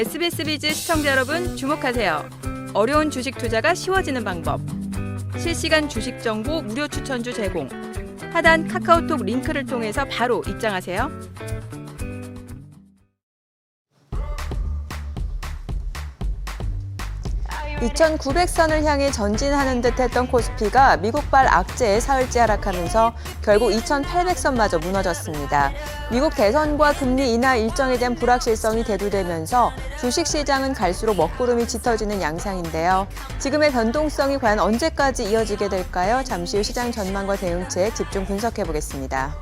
SBS 비즈 시청자 여러분 주목하세요. 어려운 주식 투자가 쉬워지는 방법. 실시간 주식 정보 무료 추천주 제공. 하단 카카오톡 링크를 통해서 바로 입장하세요. 2,900선을 향해 전진하는 듯 했던 코스피가 미국발 악재에 사흘째 하락하면서 결국 2,800선마저 무너졌습니다. 미국 대선과 금리 인하 일정에 대한 불확실성이 대두되면서 주식시장은 갈수록 먹구름이 짙어지는 양상인데요. 지금의 변동성이 과연 언제까지 이어지게 될까요? 잠시 후 시장 전망과 대응책 집중 분석해 보겠습니다.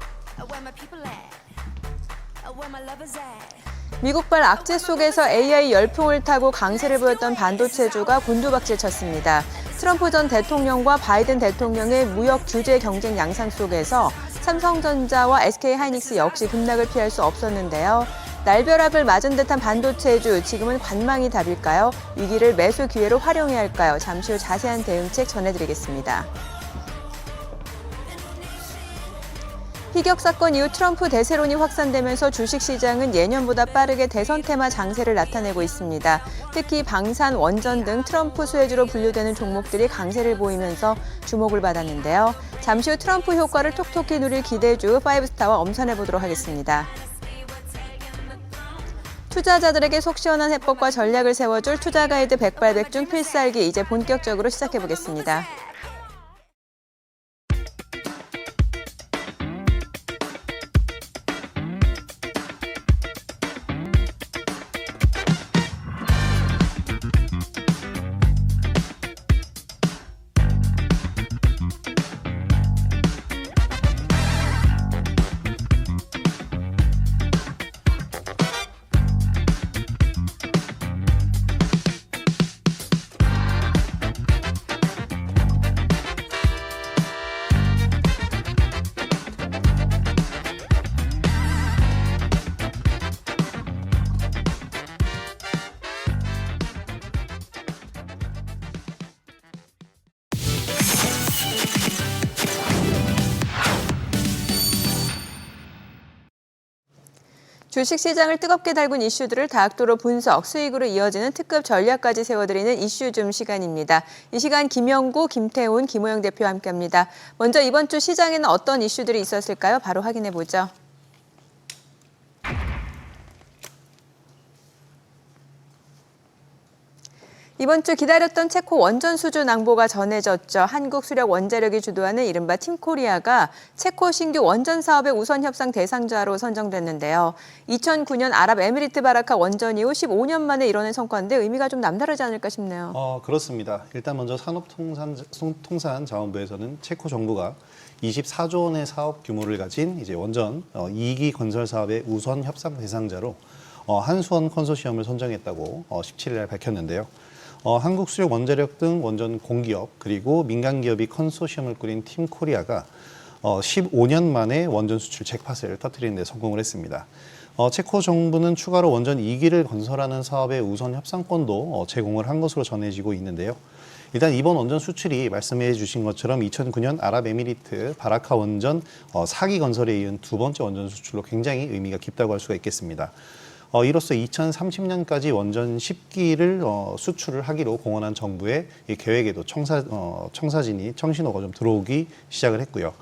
미국발 악재 속에서 AI 열풍을 타고 강세를 보였던 반도체주가 곤두박질 쳤습니다. 트럼프 전 대통령과 바이든 대통령의 무역 규제 경쟁 양상 속에서 삼성전자와 SK하이닉스 역시 급락을 피할 수 없었는데요. 날벼락을 맞은 듯한 반도체주, 지금은 관망이 답일까요? 위기를 매수 기회로 활용해야 할까요? 잠시 후 자세한 대응책 전해드리겠습니다. 피격 사건 이후 트럼프 대세론이 확산되면서 주식시장은 예년보다 빠르게 대선 테마 장세를 나타내고 있습니다. 특히 방산, 원전 등 트럼프 수혜주로 분류되는 종목들이 강세를 보이면서 주목을 받았는데요. 잠시 후 트럼프 효과를 톡톡히 누릴 기대주 파이브스타와 엄선해 보도록 하겠습니다. 투자자들에게 속 시원한 해법과 전략을 세워줄 투자 가이드 백발백중 필살기 이제 본격적으로 시작해 보겠습니다. 주식 시장을 뜨겁게 달군 이슈들을 다학도로 분석, 수익으로 이어지는 특급 전략까지 세워드리는 이슈줌 시간입니다. 이 시간 김영구, 김태훈, 김호영 대표와 함께합니다. 먼저 이번 주 시장에는 어떤 이슈들이 있었을까요? 바로 확인해 보죠. 이번 주 기다렸던 체코 원전 수주 낭보가 전해졌죠. 한국수력 원자력이 주도하는 이른바 팀코리아가 체코 신규 원전 사업의 우선 협상 대상자로 선정됐는데요. 2009년 아랍에미리트 바라카 원전 이후 15년 만에 이뤄낸 성과인데 의미가 좀 남다르지 않을까 싶네요. 어, 그렇습니다. 일단 먼저 산업통상자원부에서는 체코 정부가 24조 원의 사업 규모를 가진 이제 원전 어, 2기 건설 사업의 우선 협상 대상자로 어, 한수원 컨소시엄을 선정했다고 어, 17일 밝혔는데요. 어, 한국 수력 원자력 등 원전 공기업 그리고 민간 기업이 컨소시엄을 꾸린 팀 코리아가 어, 15년 만에 원전 수출 잭팟을 터뜨리는 데 성공을 했습니다. 어, 체코 정부는 추가로 원전 2기를 건설하는 사업의 우선 협상권도 어, 제공을 한 것으로 전해지고 있는데요. 일단 이번 원전 수출이 말씀해 주신 것처럼 2009년 아랍에미리트 바라카 원전 어, 4기 건설에 이은 두 번째 원전 수출로 굉장히 의미가 깊다고 할 수가 있겠습니다. 어, 이로써 2030년까지 원전 10기를 어, 수출을 하기로 공언한 정부의 이 계획에도 청사, 어, 청사진이 청신호가 좀 들어오기 시작을 했고요.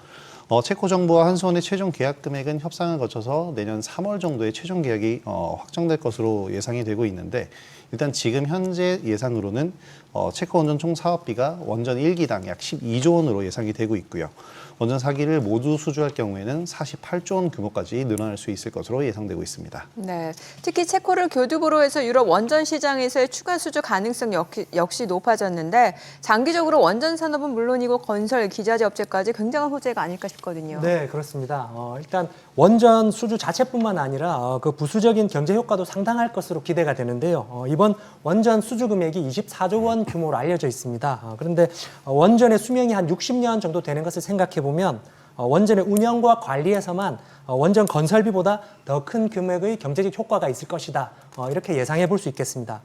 어, 체코 정부와 한수원의 최종 계약 금액은 협상을 거쳐서 내년 3월 정도에 최종 계약이 어, 확정될 것으로 예상이 되고 있는데 일단 지금 현재 예상으로는 어, 체코 원전 총 사업비가 원전 1기당 약 12조 원으로 예상이 되고 있고요. 원전 4기를 모두 수주할 경우에는 48조 원 규모까지 늘어날 수 있을 것으로 예상되고 있습니다. 네, 특히 체코를 교두보로 해서 유럽 원전 시장에서의 추가 수주 가능성 역시, 역시 높아졌는데 장기적으로 원전 산업은 물론이고 건설, 기자재 업체까지 굉장한 호재가 아닐까 싶거든요. 네, 그렇습니다. 어, 일단 원전 수주 자체뿐만 아니라 어, 그 부수적인 경제 효과도 상당할 것으로 기대가 되는데요. 어, 이번 원전 수주 금액이 24조 원 규모로 알려져 있습니다. 어, 그런데 어, 원전의 수명이 한 60년 정도 되는 것을 생각해 보면 어, 원전의 운영과 관리에서만 어, 원전 건설비보다 더 큰 금액의 경제적 효과가 있을 것이다. 어, 이렇게 예상해 볼 수 있겠습니다.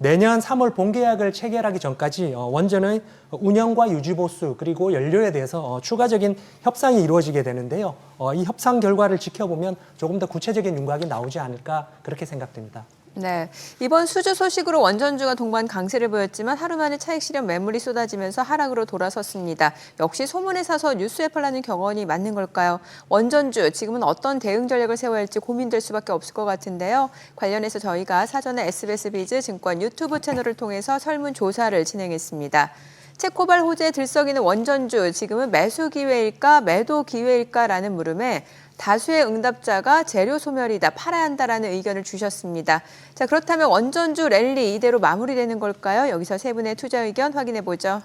내년 3월 본계약을 체결하기 전까지 어, 원전의 운영과 유지 보수 그리고 연료에 대해서 어, 추가적인 협상이 이루어지게 되는데요. 어, 이 협상 결과를 지켜보면 조금 더 구체적인 윤곽이 나오지 않을까 그렇게 생각됩니다. 네, 이번 수주 소식으로 원전주가 동반 강세를 보였지만 하루 만에 차익 실현 매물이 쏟아지면서 하락으로 돌아섰습니다. 역시 소문에 사서 뉴스에 팔라는 격언이 맞는 걸까요? 원전주 지금은 어떤 대응 전략을 세워야 할지 고민될 수밖에 없을 것 같은데요. 관련해서 저희가 사전에 SBS 비즈 증권 유튜브 채널을 통해서 설문 조사를 진행했습니다. 체코발 호재에 들썩이는 원전주 지금은 매수 기회일까 매도 기회일까라는 물음에 다수의 응답자가 재료 소멸이다 팔아야 한다라는 의견을 주셨습니다. 자 그렇다면 원전주 랠리 이대로 마무리되는 걸까요? 여기서 세 분의 투자 의견 확인해 보죠.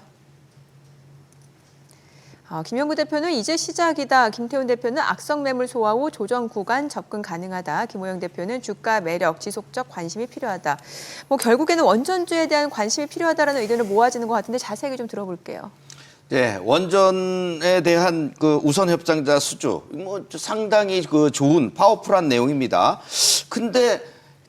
아, 김영구 대표는 이제 시작이다. 김태훈 대표는 악성 매물 소화 후 조정 구간 접근 가능하다. 김호영 대표는 주가 매력, 지속적 관심이 필요하다. 뭐 결국에는 원전주에 대한 관심이 필요하다라는 의견을 모아지는 것 같은데 자세히 좀 들어볼게요. 예, 원전에 대한 그 우선 협상자 수주 뭐 상당히 그 좋은 파워풀한 내용입니다. 근데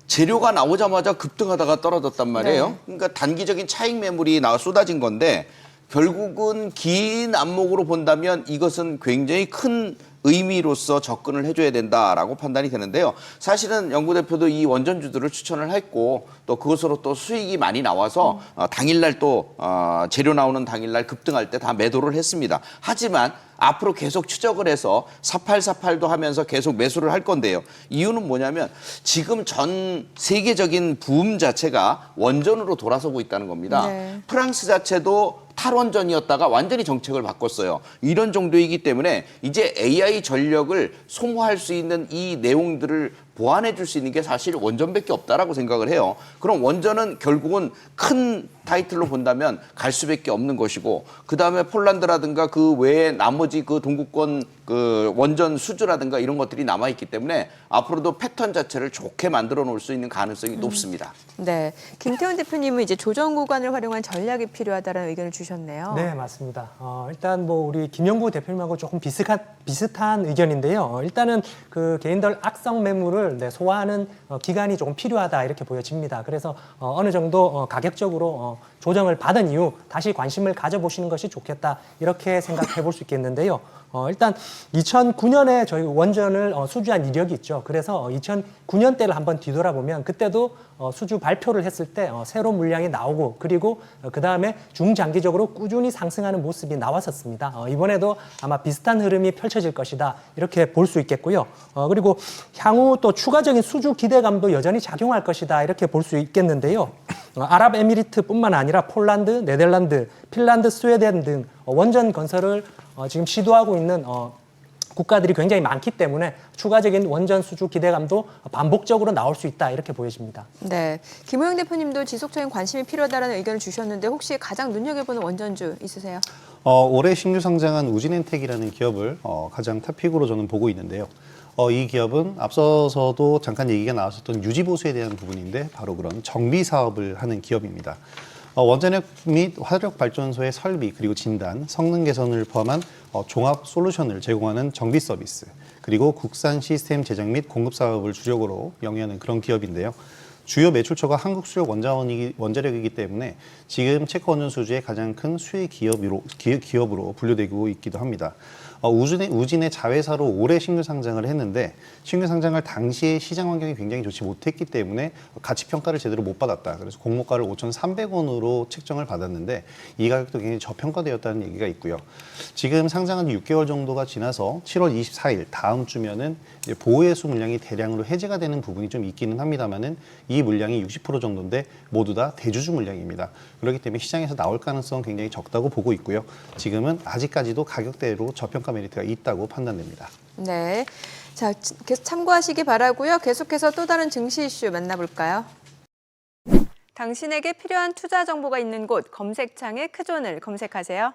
재료가 나오자마자 급등하다가 떨어졌단 말이에요. 네. 그러니까 단기적인 차익 매물이 나와 쏟아진 건데 결국은 긴 안목으로 본다면 이것은 굉장히 큰 의미로서 접근을 해줘야 된다라고 판단이 되는데요. 사실은 연구 대표도 이 원전주들을 추천을 했고 또 그것으로 또 수익이 많이 나와서 어, 당일날 또 어, 재료 나오는 당일날 급등할 때 다 매도를 했습니다. 하지만 앞으로 계속 추적을 해서 4848도 하면서 계속 매수를 할 건데요. 이유는 뭐냐면 지금 전 세계적인 부음 자체가 원전으로 돌아서고 있다는 겁니다. 네. 프랑스 자체도 탈원전이었다가 완전히 정책을 바꿨어요. 이런 정도이기 때문에 이제 AI 전력을 소모할 수 있는 이 내용들을 보완해 줄 수 있는 게 사실 원전밖에 없다라고 생각을 해요. 그럼 원전은 결국은 큰 타이틀로 본다면 갈 수밖에 없는 것이고 그 다음에 폴란드라든가 그 외에 나머지 그 동구권 그 원전 수주라든가 이런 것들이 남아 있기 때문에 앞으로도 패턴 자체를 좋게 만들어 놓을 수 있는 가능성이 높습니다. 네, 김태훈 대표님은 이제 조정 구간을 활용한 전략이 필요하다라는 의견을 주셨네요. 네, 맞습니다. 어, 일단 뭐 우리 김영구 대표님하고 조금 비슷한 비슷한 의견인데요. 어, 일단은 그 개인들 악성 매물을 네, 소화하는 어, 기간이 조금 필요하다 이렇게 보여집니다. 그래서 어, 어느 정도 어, 가격적으로 어, 조정을 받은 이후 다시 관심을 가져보시는 것이 좋겠다 이렇게 생각해 볼 수 있겠는데요. 어, 일단 2009년에 저희 원전을 어, 수주한 이력이 있죠. 그래서 2009년 때를 한번 뒤돌아보면 그때도 어, 수주 발표를 했을 때 어, 새로운 물량이 나오고 그리고 어, 그 다음에 중장기적으로 꾸준히 상승하는 모습이 나왔었습니다. 어, 이번에도 아마 비슷한 흐름이 펼쳐질 것이다 이렇게 볼 수 있겠고요. 어, 그리고 향후 또 추가적인 수주 기대감도 여전히 작용할 것이다 이렇게 볼 수 있겠는데요. 어, 아랍에미리트뿐만 아니라 폴란드, 네덜란드, 핀란드, 스웨덴 등 어, 원전 건설을 어, 지금 시도하고 있는 어, 국가들이 굉장히 많기 때문에 추가적인 원전 수주 기대감도 반복적으로 나올 수 있다 이렇게 보여집니다. 네, 김호영 대표님도 지속적인 관심이 필요하다라는 의견을 주셨는데 혹시 가장 눈여겨보는 원전주 있으세요? 어, 올해 신규 상장한 우진엔텍이라는 기업을 어, 가장 탑픽으로 저는 보고 있는데요. 어, 이 기업은 앞서서도 잠깐 얘기가 나왔었던 유지 보수에 대한 부분인데 바로 그런 정비 사업을 하는 기업입니다. 어, 원자력 및 화력 발전소의 설비 그리고 진단, 성능 개선을 포함한 어, 종합 솔루션을 제공하는 정비 서비스 그리고 국산 시스템 제작 및 공급 사업을 주력으로 영위하는 그런 기업인데요. 주요 매출처가 한국 수력 원자원이기, 원자력이기 때문에 지금 체코 원전 수주의 가장 큰 수혜 기업으로, 기, 기업으로 분류되고 있기도 합니다. 어, 우진의, 우진의 자회사로 올해 신규 상장을 했는데 신규 상장을 당시에 시장 환경이 굉장히 좋지 못했기 때문에 가치 평가를 제대로 못 받았다. 그래서 공모가를 5,300원으로 책정을 받았는데 이 가격도 굉장히 저평가되었다는 얘기가 있고요. 지금 상장한 지 6개월 정도가 지나서 7월 24일 다음 주면은 보호해수 물량이 대량으로 해제가 되는 부분이 좀 있기는 합니다만은 이 물량이 60% 정도인데 모두 다 대주주 물량입니다. 그렇기 때문에 시장에서 나올 가능성은 굉장히 적다고 보고 있고요. 지금은 아직까지도 가격대로 저평가 메리트가 있다고 판단됩니다. 네, 자 계속 참고하시기 바라고요. 계속해서 또 다른 증시 이슈 만나볼까요? 당신에게 필요한 투자 정보가 있는 곳 검색창에 크존을 검색하세요.